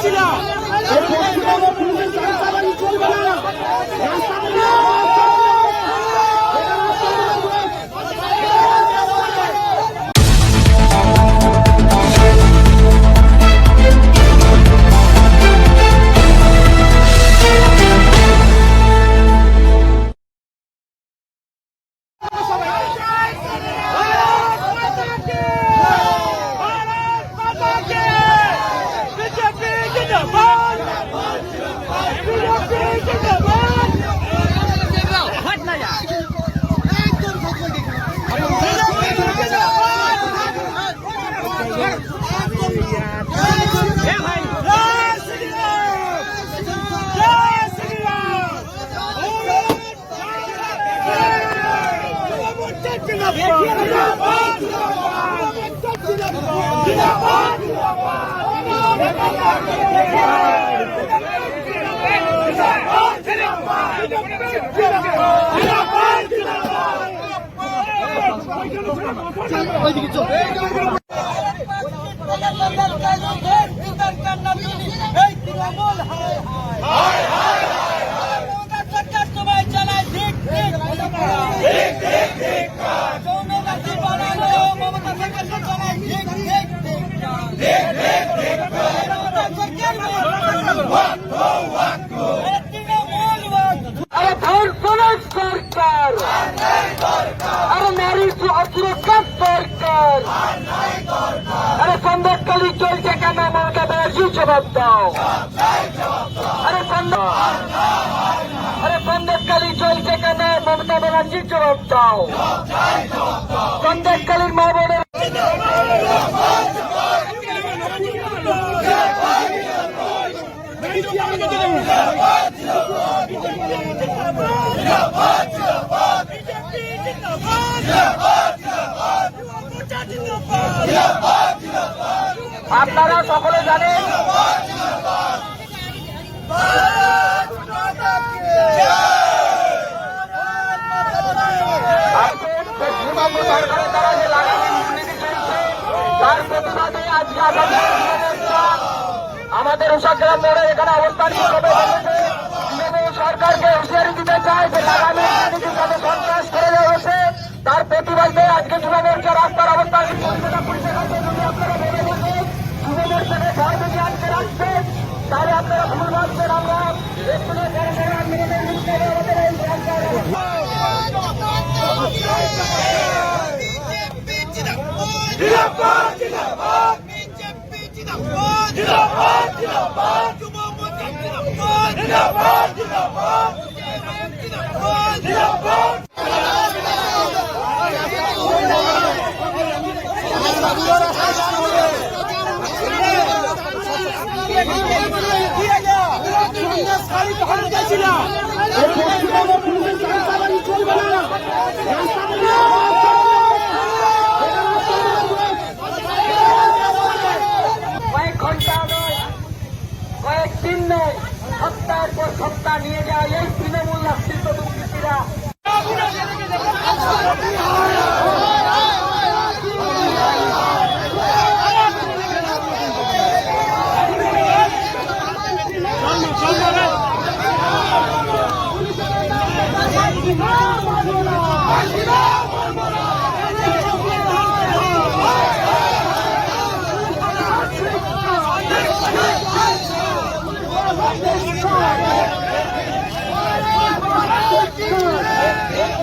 এই এই তৃণমূল হায় হায় মমতা সরকার তোমায় চালায় ঠিক ঠিক যৌনবাসী বানানো মমতা সরকারকে চালায় ঠিক ঠিক ঠিক মমতা সরকার আরে তৃণমূল আরে ধর্ষণের সরকার আরে নারী সরকার আরে সন্দেশকালী চলছে কেন, মমতা ব্যানার্জি জবাব দাও। আরে আরে সন্দেশকালী চলছে কেন, মমতা ব্যানার্জি জবাব দাও। সন্দেশকালীর মা বোনের আপনারা সকলে জানেন আমাদের উষাগ্রাম মোড়ে এখানে অবস্থান সরকারকে হুঁশিয়ারি দিতে চায় যে লাগামী আজকে রাস্তার কলকাতা পুলিশের কাছে যদি আপনারা রাখবেন তাহলে আপনারা ভুল ভাবছেন আমরা আমাদের এই সরকার এই পশ্চিমবঙ্গ পুলিশের চালাচালানি চলবে না রাস্তাগুলো কয়েক ঘণ্টা নয় কয়েক দিন নয় সপ্তাহের পর সপ্তাহ নিয়ে যায় এই তৃণমূল আশ্রিত দুর্নীতিরা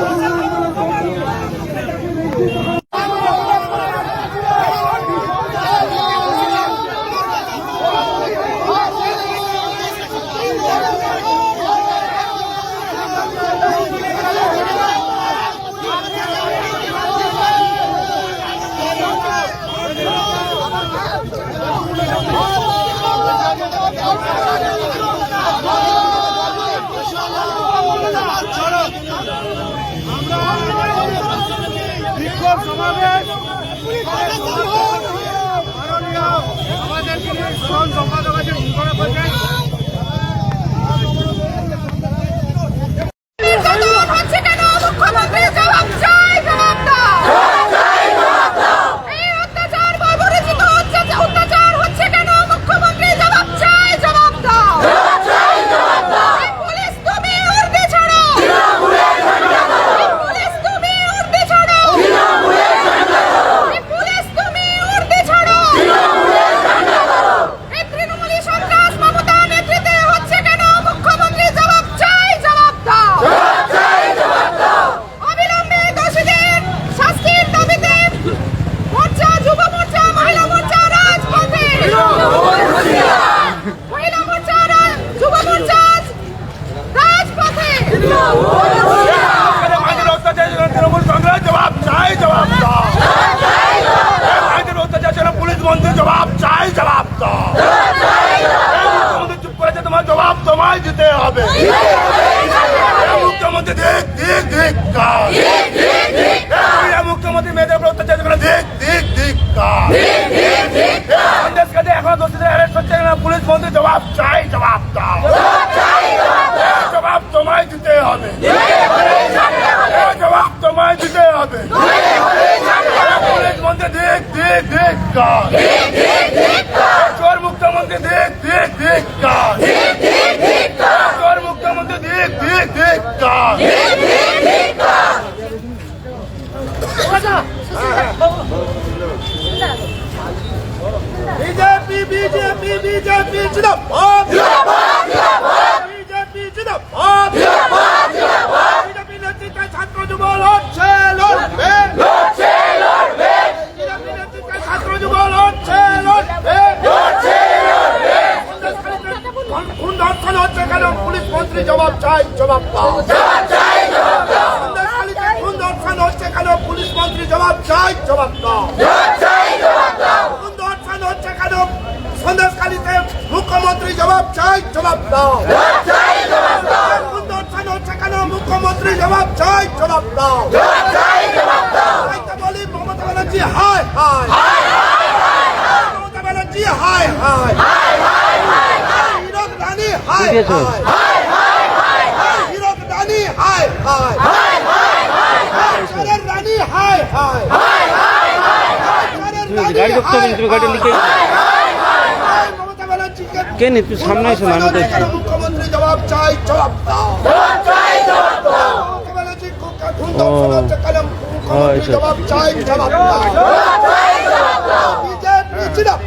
Vamos! সমাবেশ আমাদের যিনি সাধারণ সম্পাদক আছেন ঘোষণা করছেন নির্যাতন হচ্ছে কেন মুখ্যমন্ত্রী জবাব চাই জবাব দাও এই অত্যাচার বর্বরচিত হচ্ছে যে অত্যাচার হচ্ছে কেন মুখ্যমন্ত্রী জবাব চাই জবাব দাও এই পুলিশ তুমি উর্দি ছাড়ো এই পুলিশ তুমি উর্দি ছাড়ো এই পুলিশ তুমি উর্দি ছাড়ো এই তৃণমূলী সন্ত্রাস মমতা নেতৃত্বে হচ্ছে কেন মুখ্যমন্ত্রী জবাব চাই জবাব দাও অবিলম্বে দোষীদের শাস্তির দাবিতে মোর্চা যুব মোর্চা মহিলা মোর্চা রাজপথে মহিলা মোর্চা রা- যুব মোর্চা রাজপথে আইনের অত্যাচার ছিল তৃণমূল কংগ্রেস জবাব চাই জবাব দাও আইনের অত্যাচার ছিল পুলিশ মন্ত্রী জবাব চাই জবাব দাও মুখ্যমন্ত্রী চুপ করেছে তোমার জবাব তোমায় দিতে হবে মুখ্যমন্ত্রী দিক দিক দিক কার মুখ্যমন্ত্রী মেয়েদের উপর অত্যাচার করে দিক দিক দিক কার সন্দেশ কাজে এখন দোষীদের অ্যারেস্ট হচ্ছে না পুলিশ মন্ত্রী জবাব চাই জবাব দাও জবাব তোমায় দিতে হবে এই জবাব তোমায় দিতে হবে পুলিশ মন্ত্রী দিক দিক দিক কার চোর মুখ্যমন্ত্রী দিক দিক দিক কার দিক দিক কার বিজেপি বিজেপি বিজেপি জিন্দাবাদ বিজেপি জিন্দাবাদ বিজেপি নেতৃত্বে ছাত্র যুব লড়ছে লড়বে বিজেপি নেতৃত্বে ছাত্র যুব লড়ছে লড়বে খুন ধর্ষণ হচ্ছে কেন পুলিশ মন্ত্রী জবাব চাই জবাব দাও। ধর্ষণ হচ্ছে কেন? পুলিশ মন্ত্রী জবাব চাই জবাব দাও। ধর্ষণ হচ্ছে কেন? সন্দেশখালীতে মুখ্যমন্ত্রী জবাব চাই জবাব দাও। খুন ধর্ষণ হচ্ছে কেন? মুখ্যমন্ত্রী জবাব চাই জবাব দাও। বলি মমতা ব্যানার্জি হায় হায়। মমতা ব্যানার্জি হায় হায়। হিরক রানী হায় হায়। হায় হায় গাড়ি ঢুকতে হবে তুমি গাড়ি লিখে মমতা ব্যানার্জিকে কে নি তুই সামনে এসো না আমি দেখছি মুখ্যমন্ত্রী জবাব চাই জবাব দাও জবাব চাই জবাব কেন এসো। জবাব চাই জবাব দাও বিজেপি জিন্দাবাদ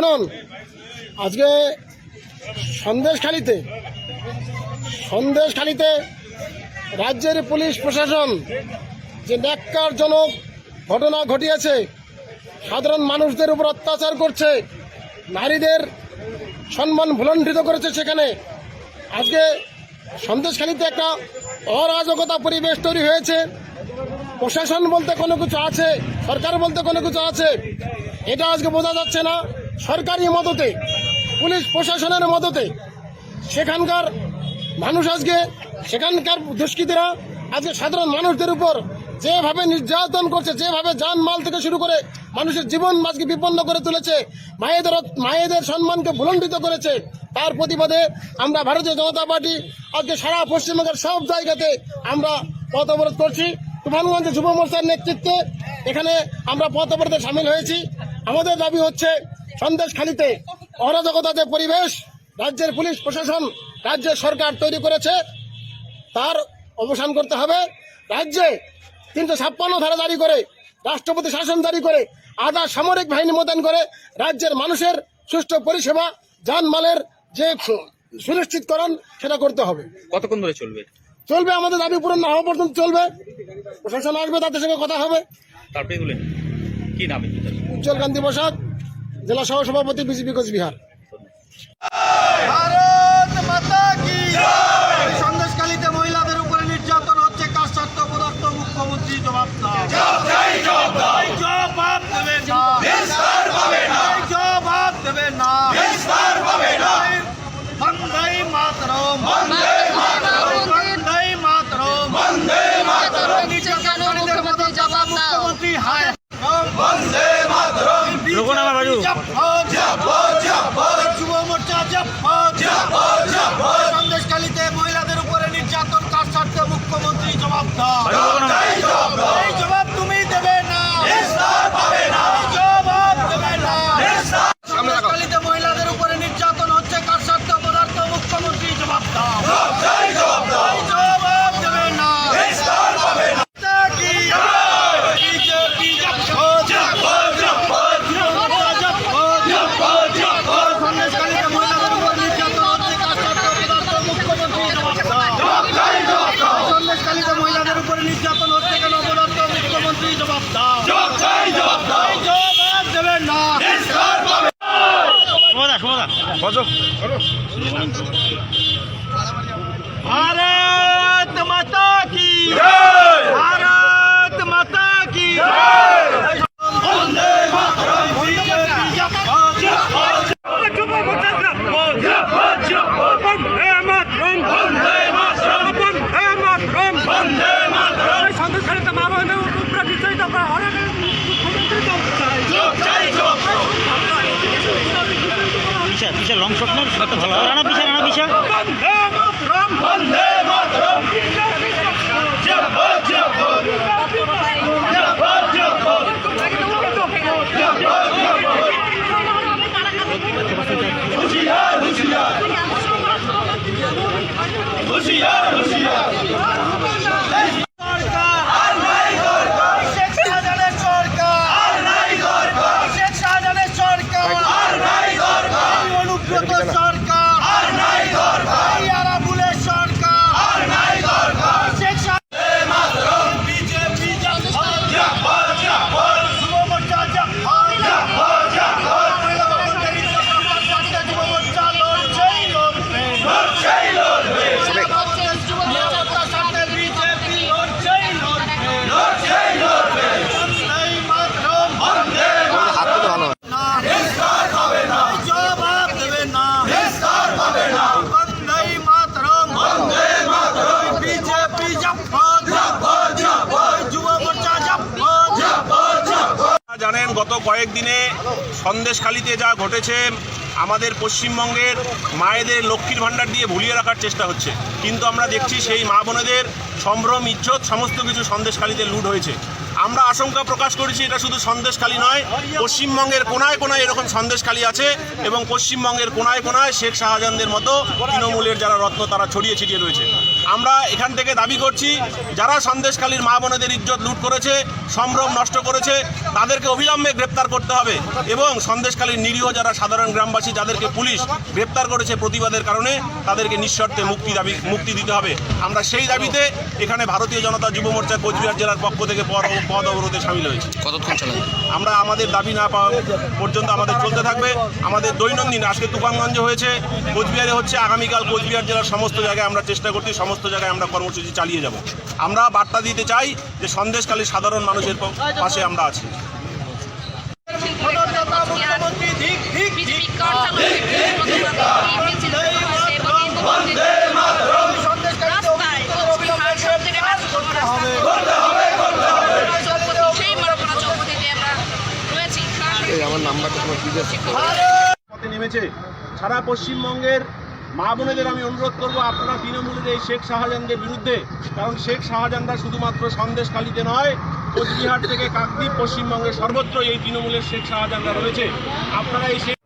শুনুন। আজকে সন্দেশখালিতে সন্দেশখালিতে রাজ্যের পুলিশ প্রশাসন যে ন্যাক্কারজনক ঘটনা ঘটিয়েছে, সাধারণ মানুষদের উপর অত্যাচার করছে, নারীদের সম্মান ভুলণ্ঠিত করেছে সেখানে, আজকে সন্দেশখালিতে একটা অরাজকতা পরিবেশ তৈরি হয়েছে। প্রশাসন বলতে কোনো কিছু আছে, সরকার বলতে কোনো কিছু আছে, এটা আজকে বোঝা যাচ্ছে না। সরকারি মদতে, পুলিশ প্রশাসনের মদতে সেখানকার মানুষ আজকে, সেখানকার দুষ্কৃতীরা আজকে সাধারণ মানুষদের উপর যেভাবে নির্যাতন করছে, যেভাবে যান মাল থেকে শুরু করে মানুষের জীবন আজকে বিপন্ন করে তুলেছে, মায়েদের মায়েদের সম্মানকে ভুলণ্ডিত করেছে, তার প্রতিবাদে আমরা ভারতীয় জনতা পার্টি আজকে সারা পশ্চিমবঙ্গের সব জায়গাতে আমরা পথ অবরোধ করছি। তুফানগঞ্জ যুব মোর্চার নেতৃত্বে এখানে আমরা পথ অবরোধে সামিল হয়েছি। আমাদের দাবি হচ্ছে সন্দেশখালিতে অরাজকতা যে পরিবেশ রাজ্যের পুলিশ প্রশাসন রাজ্যের সরকার তৈরি করেছে। তার অবসান করতে হবে। রাজ্যে তিনশো ছাপ্পান্ন ধারা জারি করে রাষ্ট্রপতি শাসন জারি করে আধা সামরিক বাহিনী মোতায়েন করে রাজ্যের মানুষের সুষ্ঠু পরিষেবা যানমালের যে সুনিশ্চিতকরণ সেটা করতে হবে। কতক্ষণ ধরে চলবে? চলবে আমাদের দাবি পূরণ না হওয়া পর্যন্ত চলবে। প্রশাসন আসবে তাদের সঙ্গে কথা হবে। তারপরে কি নামে উজ্জ্বল কান্তি বসাক। জেলা সহ সভাপতি বিজেপি কোচবিহার ভারত মাতা কি? সন্দেশকালীতে মহিলাদের উপরে নির্যাতন হচ্ছে কার স্বার্থ পদার্থ মুখ্যমন্ত্রী জবাব দাও। জবাব দেবে না। জবাব দেবে না। বন্দে মাতরম। বন্দে মাতরম। নির্যাতনকারীদের মতো জবাব দাও মুখ্যমন্ত্রী হায় বন্দে মাতরম রোকো না বাজু। যুব মোর্চা সন্দেশকালীতে মহিলাদের উপরে নির্যাতন কার স্বার্থে মুখ্যমন্ত্রী জবাব Ja, Deutschland. ঘটেছে, আমাদের পশ্চিমবঙ্গের মায়েদের লক্ষ্মীর ভাণ্ডার দিয়ে ভুলিয়ে রাখার চেষ্টা হচ্ছে। কিন্তু আমরা দেখছি সেই মা বোনেদের সম্ভ্রম, ইজ্জত, সমস্ত কিছু সন্দেশখালিতে লুট হয়েছে। আমরা আশঙ্কা প্রকাশ করেছি, এটা শুধু সন্দেশখালি নয়, পশ্চিমবঙ্গের কোনায় কোনায় এরকম সন্দেশখালি আছে এবং পশ্চিমবঙ্গের কোনায় কোনায় শেখ শাহজাহানদের মতো তৃণমূলের যারা রত্ন, তারা ছড়িয়ে ছিটিয়ে রয়েছে। আমরা এখান থেকে দাবি করছি যারা সন্দেশখালীর মা বোনেদের ইজ্জত লুট করেছে সম্ভ্রম নষ্ট করেছে তাদেরকে অবিলম্বে গ্রেপ্তার করতে হবে। এবং সন্দেশখালীর নিরীহ যারা সাধারণ গ্রামবাসী যাদেরকে পুলিশ গ্রেপ্তার করেছে প্রতিবাদের কারণে তাদেরকে নিঃশর্তে মুক্তি দাবি মুক্তি দিতে হবে। আমরা সেই দাবিতে এখানে ভারতীয় জনতা যুব মোর্চা কোচবিহার জেলার পক্ষ থেকে পদ অবরোধে সামিল হয়েছি। কতক্ষণ চালাবে আমরা আমাদের দাবি না পাওয়া পর্যন্ত আমাদের চলতে থাকবে। আমাদের দৈনন্দিন আজকে তুফানগঞ্জে হয়েছে কোচবিহারে হচ্ছে আগামীকাল কোচবিহার জেলার সমস্ত জায়গায় আমরা চেষ্টা করছি সমস্ত জায়গায় আমরা কর্মসূচি চালিয়ে যাব। আমরা বার্তা দিতে চাই যে সন্দেশকালী সাধারণ মানুষের পাশে আমরা আছি। করতে হবে পথে নেমেছে। সারা পশ্চিমবঙ্গের মা বোনেদের আমি অনুরোধ করব আপনারা তৃণমূলের এই শেখ শাহজাহানদের বিরুদ্ধে কারণ শেখ শাহজাহানরা শুধুমাত্র সন্দেশখালিতে নয় কোচবিহার থেকে কাকদ্বীপ পশ্চিমবঙ্গের সর্বত্র এই তৃণমূলের শেখ শাহজাহানরা রয়েছে আপনারা এই শেখ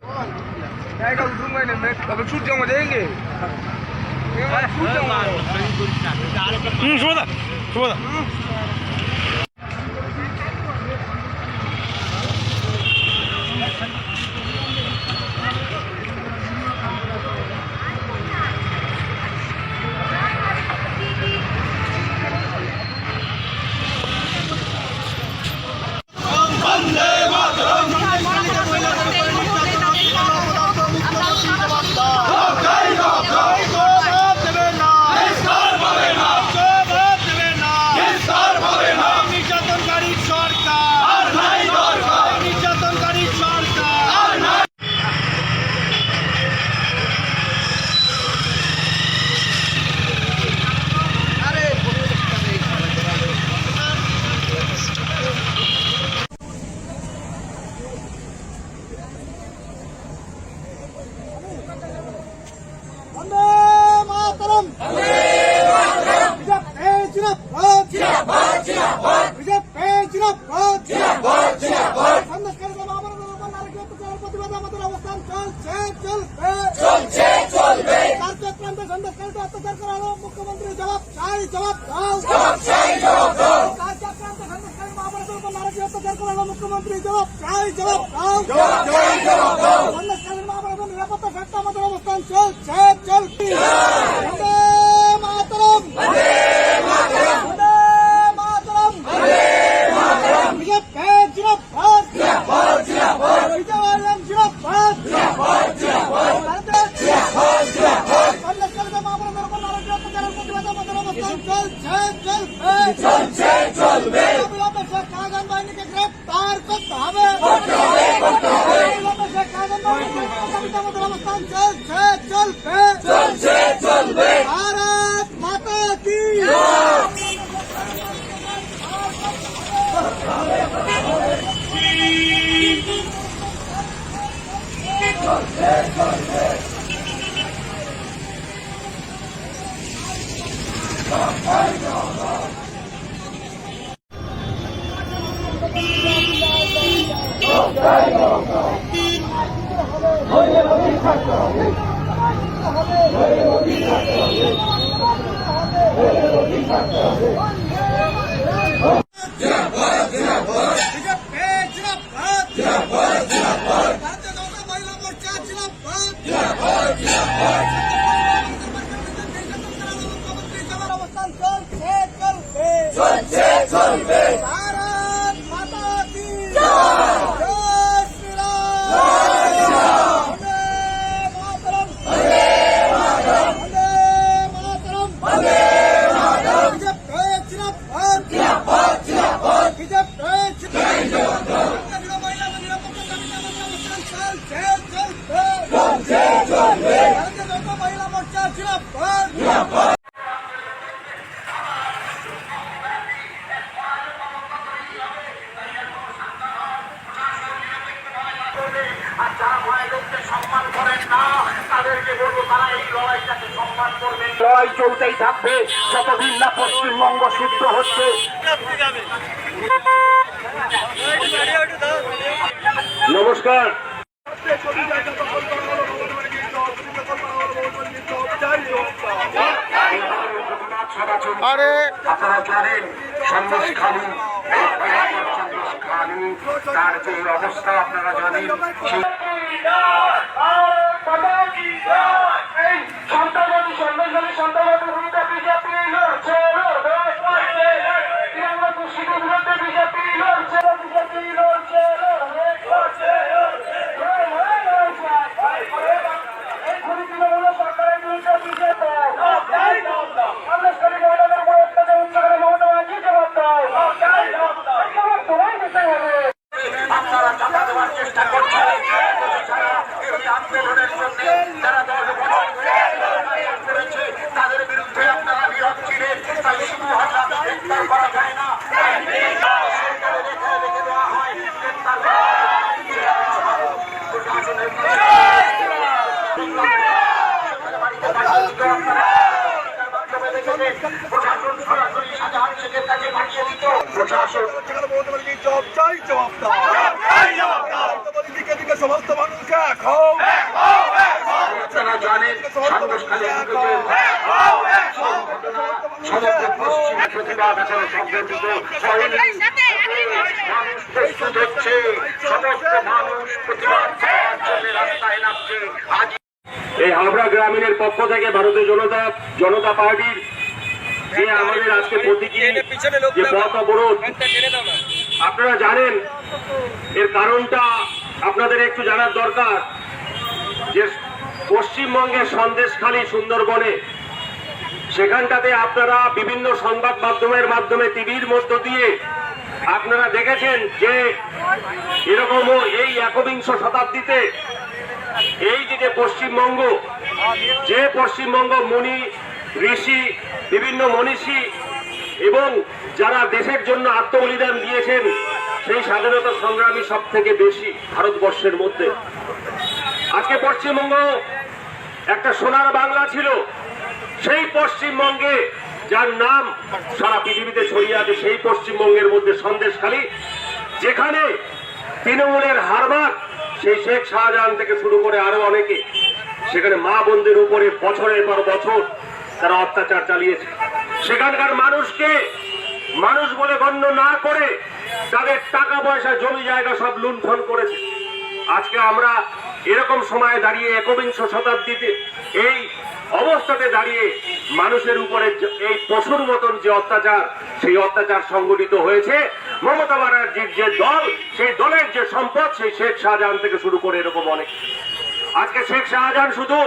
অবস্থান চলছে সন্দেশখালী এই ভয়ঙ্কর সন্দেশখালী তার যে অবস্থা আপনারা জানেন সন্ত্রাসবাদী সন্দেশখালী সন্ত্রাসবাদীর বিরুদ্ধে বিজেপি লড়ছে লড়বে তৃণমূল দুষ্কৃতির বিরুদ্ধে বিজেপি লড়ছে বিজেপি লড়ছে লড়বে লড়ছে লড়বে লড়ছে এই খুনি তৃণমূল সরকারের বিরুদ্ধে বিজেপি সন্দেশখালী মহিলাদের উপর অত্যাচার উচ্চারণে মমতা ব্যানার্জি জবাব দাও জবাব তোমায় দিতে হবে আপনারা চাপা দেওয়ার চেষ্টা করছেন এছাড়া এই আন্দোলনের জন্য যারা দল গঠন করেছে তাদের বিরুদ্ধে আপনারা নীরব ছিলেন তাই শুধু হঠাৎ গ্রেপ্তার করা যায় না সরকারে রেখে রেখে দেওয়া হয় গ্রেপ্তার করা প্রশাসনের বাড়িতে পাঠিয়ে দিত আপনারা মাধ্যমে দেখেছেন এই হাবড়া গ্রামীণের পক্ষ থেকে ভারতীয় জনতা জনতা পার্টির যে আমাদের আজকে প্রতীকী যে পথ অবরোধ আপনারা জানেন এর কারণটা আপনাদের একটু জানার দরকার যে পশ্চিমবঙ্গের সন্দেশখালী সুন্দরবনে সেখানটাতে আপনারা বিভিন্ন সংবাদ মাধ্যমের মাধ্যমে টিভির মধ্য দিয়ে আপনারা দেখেছেন যে এরকমও এই একবিংশ শতাব্দীতে এই যে পশ্চিমবঙ্গ যে পশ্চিমবঙ্গ মুনি ঋষি, বিভিন্ন মনীষী এবং যারা দেশের জন্য আত্মবলিদান দিয়েছেন, সেই স্বাধীনতা সংগ্রামী সব থেকে বেশি ভারতবর্ষের মধ্যে। আজকে পশ্চিমবঙ্গ একটা সোনার বাংলা ছিল। সেই পশ্চিমবঙ্গে যার নাম সারা পৃথিবীতে ছড়িয়ে আছে, সেই পশ্চিমবঙ্গের মধ্যে সন্দেশখালী, যেখানে তৃণমূলের হারমাত সেই শেখ শাহজাহান থেকে শুরু করে আরও অনেকে। সেখানে মা বোনদের উপরে বছরের পর বছর তারা অত্যাচার চালিয়েছে। সেখানকার মানুষকে মানুষ বলে গণ্য না করে তাদের টাকা পয়সা, জমি জায়গা সব লুণ্ঠন করেছে। আজকে আমরা এরকম সময়ে দাঁড়িয়ে একবিংশ শতাব্দীতে এই অবস্থাতে দাঁড়িয়ে মানুষের উপরে এই পশুর মতন যে অত্যাচার, সেই অত্যাচার সংগঠিত হয়েছে। মমতা ব্যানার্জির যে দল, সেই দলের যে সম্পদ, সেই শেখ শাহজাহান থেকে শুরু করে এরকম অনেক। আজকে শেখ শাহজাহান শুধু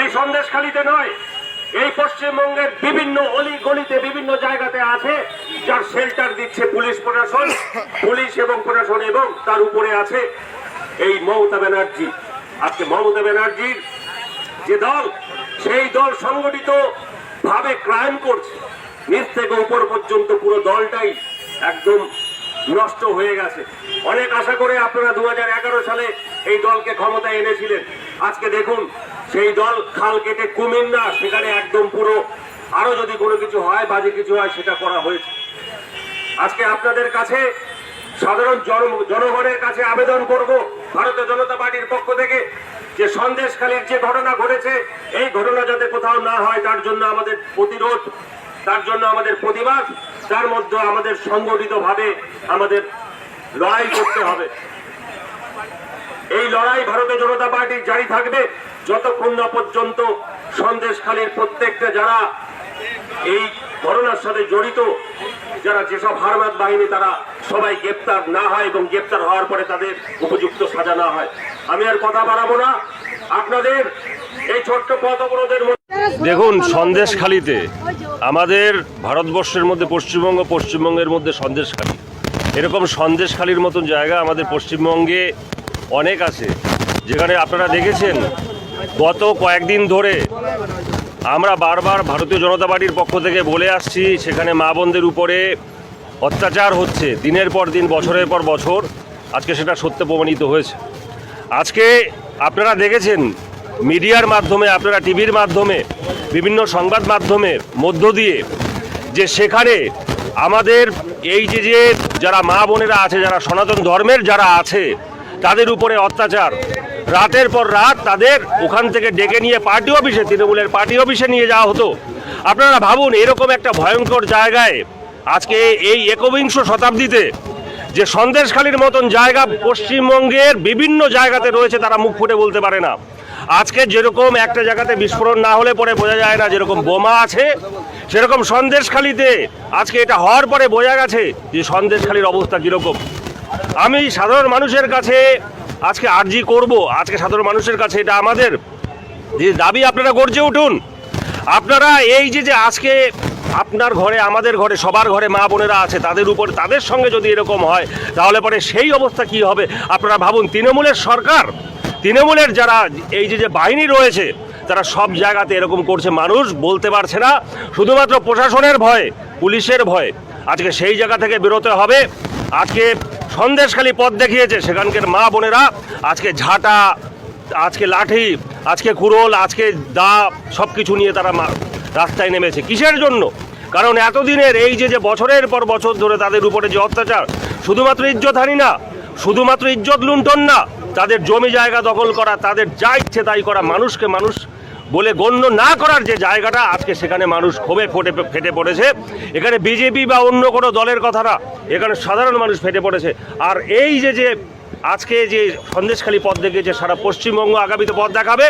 এই সন্দেশখালিতে নয় এই পশ্চিমবঙ্গের বিভিন্ন অলি গলিতে বিভিন্ন জায়গাতে আছে, যার শেল্টার দিচ্ছে পুলিশ প্রশাসন। পুলিশ এবং প্রশাসন এবং তার উপরে আছে এই মমতা ব্যানার্জি। আজকে মমতা ব্যানার্জির যে দল, সেই দল সংগঠিত ভাবে ক্রাইম করছে। নিচ থেকে উপর পর্যন্ত পুরো দলটাই একদম নষ্ট হয়ে গেছে। অনেক আশা করে আপনারা দু হাজার এগারো সালে এই দলকে ক্ষমতায় এনেছিলেন। আজকে দেখুন সেই দল খাল কেটে কুমির না, সেখানে একদম পুরো, আরও যদি কোনো কিছু হয়, বাজে কিছু হয়, সেটা করা হয়েছে। আজকে আপনাদের কাছে সাধারণ জনগণের কাছে আবেদন করব, ভারতীয় জনতা পার্টির পক্ষ থেকে, যে সন্দেশখালীর যে ঘটনা ঘটেছে, এই ঘটনা যাতে কোথাও না হয়, তার জন্য আমাদের প্রতিরোধ, তার জন্য আমাদের প্রতিবাদ, তার মধ্যে আমাদের সংগঠিতভাবে আমাদের লড়াই করতে হবে। এই লড়াই ভারতীয় জনতা পার্টির জারি থাকবে। যতক্ষণ না পর্যন্ত সন্দেশখালীর প্রত্যেকটা যারা এই ঘটনার সাথে জড়িত, যারা যেসব হারমাত বাহিনী, তারা সবাই গ্রেপ্তার না হয় এবং গ্রেপ্তার হওয়ার পরে তাদের উপযুক্ত সাজা না হয়। আমি আর কথা বাড়াবো না। আপনাদের এই ছোট্ট পথ অবরোধের দেখুন, সন্দেশখালিতে আমাদের ভারতবর্ষের মধ্যে পশ্চিমবঙ্গ, পশ্চিমবঙ্গের মধ্যে সন্দেশখালী। এরকম সন্দেশখালির মতন জায়গা আমাদের পশ্চিমবঙ্গে অনেক আছে। যেখানে আপনারা দেখেছেন গত কয়েকদিন ধরে আমরা বারবার ভারতীয় জনতা পার্টির পক্ষ থেকে বলে আসছি, সেখানে মা বোনদের উপরে অত্যাচার হচ্ছে, দিনের পর দিন, বছরের পর বছর। আজকে সেটা সত্য প্রমাণিত হয়েছে। আজকে আপনারা দেখেছেন, মিডিয়ার মাধ্যমে, আপনারা টিভির মাধ্যমে, বিভিন্ন সংবাদ মাধ্যমের মধ্য দিয়ে যে সেখানে আমাদের এই যে যে যারা মা বোনেরা আছে, যারা সনাতন ধর্মের যারা আছে তাদের উপরে অত্যাচার। রাতের পর রাত তাদের ওখান থেকে ডেকে নিয়ে পার্টি অফিসে, তৃণমূলের পার্টি অফিসে নিয়ে যাওয়া হতো। আপনারা ভাবুন, এরকম একটা ভয়ঙ্কর জায়গায় আজকে এই একবিংশ শতাব্দীতে যে সন্দেশখালীর মতন জায়গা পশ্চিমবঙ্গের বিভিন্ন জায়গাতে রয়েছে, তারা মুখ ফুটে বলতে পারে না। আজকে যেরকম একটা জায়গাতে বিস্ফোরণ না হলে পরে বোঝা যায় না যেরকম বোমা আছে, সেরকম সন্দেশখালীতে আজকে এটা হওয়ার পরে বোঝা গেছে যে সন্দেশখালীর অবস্থা কীরকম। আমি সাধারণ মানুষের কাছে আজকে আর্জি করব। আজকে সাধারণ মানুষের কাছে এটা আমাদের। যে দাবি আপনারা গর্জে উঠুন। আপনারা এই যে যে আজকে আপনার ঘরে, আমাদের ঘরে, সবার ঘরে মা বোনেরা আছে, তাদের উপর, তাদের সঙ্গে যদি এরকম হয়, তাহলে পরে সেই অবস্থা কি হবে? আপনারা ভাবুন, তৃণমূলের সরকার, তৃণমূলের যারা এই যে যে বাহিনী রয়েছে, তারা সব জায়গাতে এরকম করছে। মানুষ বলতে পারছে না। শুধুমাত্র প্রশাসনের ভয়ে, পুলিশের ভয়ে। আজকে সেই জায়গা থেকে বেরোতে হবে। আজকে সন্দেশখালী পথ দেখিয়েছে সেখানকার মা বোনেরা। আজকে ঝাঁটা, আজকে লাঠি, আজকে কুড়োল, আজকে দা সব কিছু নিয়ে তারা রাস্তায় নেমেছে। কিসের জন্য? কারণ এতদিনের এই যে যে বছরের পর বছর ধরে তাদের উপরে যে অত্যাচার, শুধুমাত্র ইজ্জত হানি না, শুধুমাত্র ইজ্জত লুণ্ঠন না, তাদের জমি জায়গা দখল করা, তাদের যা ইচ্ছে তাই করা, মানুষকে মানুষ বলে গণ্য না করার যে জায়গাটা আজকে সেখানে মানুষ ক্ষোভে ফোটে ফেটে পড়েছে। এখানে বিজেপি বা অন্য কোনো দলের কথা না এখানে সাধারণ মানুষ ফেটে পড়েছে। আর এই যে যে আজকে যে সন্দেশখালী পথ দেখিয়েছে সারা পশ্চিমবঙ্গ আগামীতে পথ দেখাবে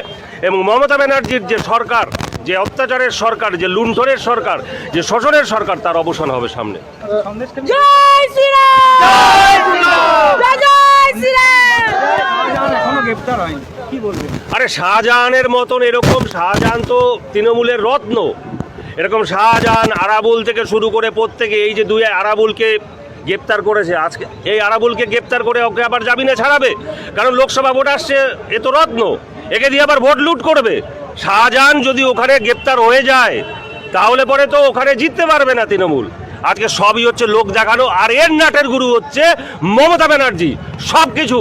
এবং মমতা ব্যানার্জির যে সরকার যে অত্যাচারের সরকার যে লুণ্ঠনের সরকার যে শোষণের সরকার তার অবসান হবে সামনে। জয় শ্রীরাম! জয় জয় শ্রীরাম! আরে শাহজাহানের মতন এরকম শাহজাহান তো তৃণমূলের রত্ন। এরকম শাহজাহান আরাবুল থেকে শুরু করে প্রত্যেকে এই যে দুই আরাবুলকে গ্রেপ্তার করেছে আজকে এই আরাবুলকে গ্রেপ্তার করে ওকে আবার জামিনে ছাড়াবে? কারণ লোকসভা ভোট আসছে এ তো রত্ন। একে দিয়ে আবার ভোট লুট করবে। শাহজাহান যদি ওখানে গ্রেপ্তার হয়ে যায় তাহলে পরে তো ওখানে জিততে পারবে না তৃণমূল। আজকে সবই হচ্ছে লোক দেখানো আর এর নাটের গুরু হচ্ছে মমতা ব্যানার্জি। সব কিছু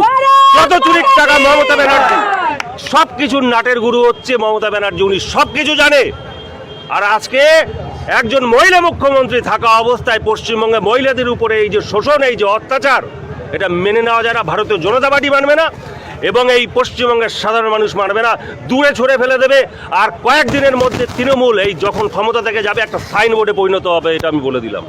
যত চুরির টাকা মমতা ব্যানার্জি। সব কিছুর নাটের গুরু হচ্ছে মমতা ব্যানার্জি। উনি সব কিছু জানে। আর আজকে একজন মহিলা মুখ্যমন্ত্রী থাকা অবস্থায় পশ্চিমবঙ্গে মহিলাদের উপরে এই যে শোষণ, এই যে অত্যাচার, এটা মেনে নেওয়া যায় না। ভারতীয় জনতা পার্টি মানবে না এবং এই পশ্চিমবঙ্গের সাধারণ মানুষ মানবে না। দূরে ছড়ে ফেলে দেবে। আর কয়েকদিনের মধ্যে তৃণমূল এই যখন ক্ষমতা থেকে যাবে, একটা সাইনবোর্ডে পরিণত হবে, এটা আমি বলে দিলাম।